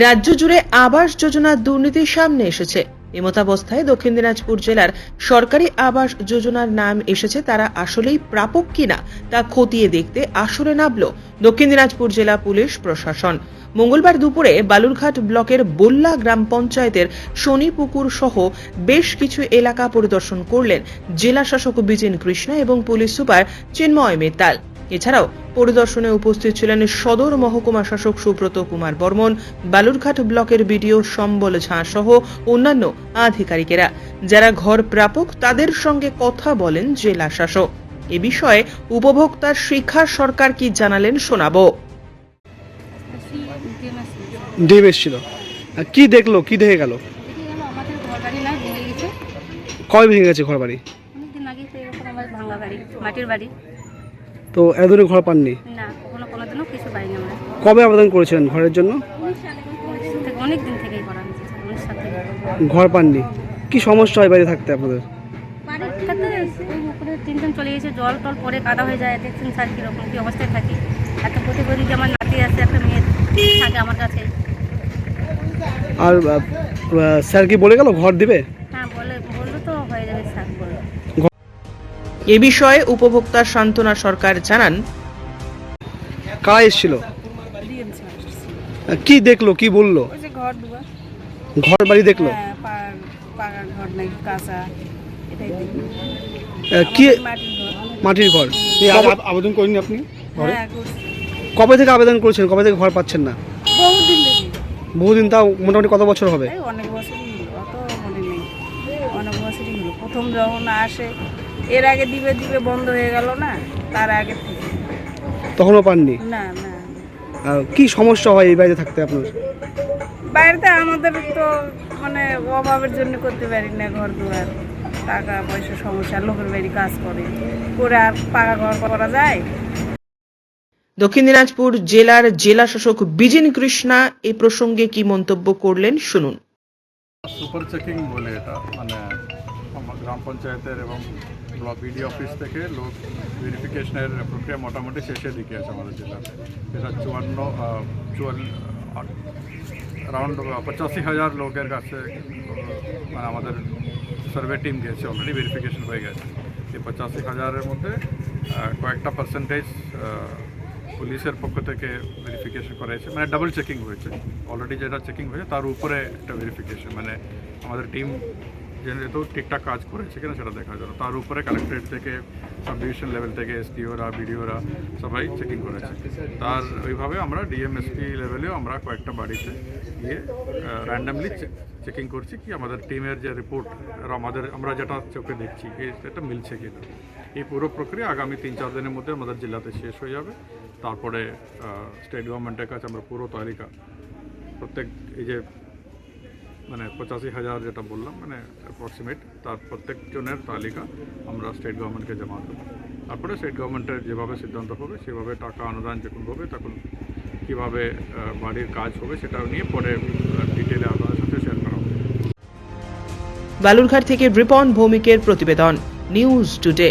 রাজ্য জুড়ে আবাস যোজনার দুর্নীতির সামনে এসেছে। এমতাবস্থায় দক্ষিণ দিনাজপুর জেলার সরকারি আবাস যোজনার নাম এসেছে তারা আসলেই প্রাপক কিনা তা খতিয়ে দেখতে আসরে নামল দক্ষিণ দিনাজপুর জেলা পুলিশ প্রশাসন। মঙ্গলবার দুপুরে বালুরঘাট ব্লকের বল্লা গ্রাম পঞ্চায়েতের শনিপুকুর সহ বেশ কিছু এলাকা পরিদর্শন করলেন জেলা শাসক বিজেন কৃষ্ণা এবং পুলিশ সুপার চিন্ময় মিত্তাল এছাড়াও পরিদর্শনে উপস্থিত ছিলেন সদর মহকুমা শাসক সুব্রত কুমার বর্মন বালুরঘাট ব্লকের বিডিও সম্বল ঝাঁ সহ অন্যান্য আধিকারিকেরা। যারা ঘর প্রাপক তাদের সঙ্গে কথা বলেন জেলা শাসক। এ বিষয়ে উপভোক্তার শিক্ষা সরকার কি জানালেন শোনাবো। ডিম এসেছিল। কি দেখল কি দেখে গেল? দেখে গেল আমাদের ঘর বাড়ি না ভেঙে গেছে কবে ভেঙে গেছে ঘর বাড়ি অনেকদিন আগে এরকম আমার ভাঙা বাড়ি মাটির বাড়ি। তো এতদিন ঘর পাননি? না কখনো কোনোদিনও কিছু পাইনি আমরা। কবে আবেদন করেছিলেন ঘরের জন্য? থেকে অনেক দিন থেকেই করা হয়েছে উনিশ সাল থেকে। ঘর পাননি। কি সমস্যা হয় বাড়ি থাকতে আপনাদের? বাড়ির খাতে ওই উপরে তিনজন চলে গেছে জল টল পরে কাদা হয়ে যায় দেখছেন স্যার কীরকম কী অবস্থায় থাকি। যে আমার নাতি আছে একটা মেয়ে থাকে আমার কাছে। আর আহ, আহ, স্যার কি বলে গেল ঘর দিবে? হ্যাঁ এ বিষয়ে উপভোক্তা সান্ত্বনা সরকার জানান। কারা এসেছিল? কি দেখল? কি বলল? ঘর বাড়ি দেখল? হ্যাঁ কি মাটির ঘর। মাটির ঘর। কবে- আবেদন করেননি আপনি হ্যাঁ কবে থেকে আবেদন করেছেন? কবে থেকে ঘর পাচ্ছেন না? বহুদিন তাও মোটামুটি কত বছর হবে? অনেক বছরই অত মনে নেই। অনেক বছরই প্রথম যখন আসে এর আগে দিবে দিবে বন্ধ হয়ে গেল না তার আগে থেকে। তখনও পাননি? না না। আহ, কি সমস্যা হয় এই বাড়িতে থাকতে আপনার? বাইরেতে আমাদের তো মানে অভাবের জন্য করতে পারি না ঘর দুয়ার টাকা পয়সা সমস্যা লোকের বাড়ি কাজ করে। করে আর পাকা ঘর করা যায়? দক্ষিণ দিনাজপুর জেলার জেলা শাসক বিজেন কৃষ্ণা এ প্রসঙ্গে কি মন্তব্য করলেন শুনুন। সুপার চেকিং বলে এটা মানে আমার গ্রাম পঞ্চায়েতের এবং ব্লক বিডি অফিস থেকে লোক ভেরিফিকেশনের প্রক্রিয়া মোটামুটি শেষের দিকে আছে আমাদের জেলাতে এটা চুয়ান্ন অ্যারাউন্ড পঁচাশি হাজার লোকের কাছে মানে আমাদের সার্ভে টিম গেছে অলরেডি ভেরিফিকেশন হয়ে গেছে। এই পঁচাশি হাজারের মধ্যে কয়েকটা পার্সেন্টেজ পুলিশের পক্ষ থেকে ভেরিফিকেশন করা হয়েছে মানে ডাবল চেকিং হয়েছে। অলরেডি যেটা চেকিং হয়েছে, তার উপরে একটা ভেরিফিকেশন মানে আমাদের টিম যেহেতু ঠিকঠাক কাজ করেছে কিনা সেটা দেখার জন্য। তার উপরে কালেক্টরেট থেকে সাব ডিভিশন লেভেল থেকে এসপিওরা বিডিওরা সবাই চেকিং করেছে। তার ওইভাবে আমরা ডিএমএসপি লেভেলেও আমরা কয়েকটা বাড়িতে গিয়ে র্যান্ডামলি চেকিং করছি কি আমাদের টিমের যে রিপোর্ট আমাদের আমরা যেটা চোখে দেখছি সেটা মিলছে কিনা। এই পুরো প্রক্রিয়া আগামী তিন চার দিনের মধ্যে আমাদের জেলাতে শেষ হয়ে যাবে। তারপরে স্টেট গভর্নমেন্টের কাছে আমরা পুরো তালিকা, প্রত্যেক এই যে মানে পঁচাশি হাজার যেটা বললাম মানে অ্যাপ্রক্সিমেট তার প্রত্যেকজনের তালিকা আমরা স্টেট গভর্নমেন্টকে জমা দেবো। তারপরে স্টেট গভর্নমেন্টের যেভাবে সিদ্ধান্ত হবে, সেভাবে টাকা অনুদান যখন হবে, তখন কীভাবে বাড়ির কাজ হবে সেটা নিয়ে পরে ডিটেলে আপনাদের সাথে শেয়ার করা হবে। বালুরঘাট থেকে রিপন ভৌমিকের প্রতিবেদন নিউজ টুডে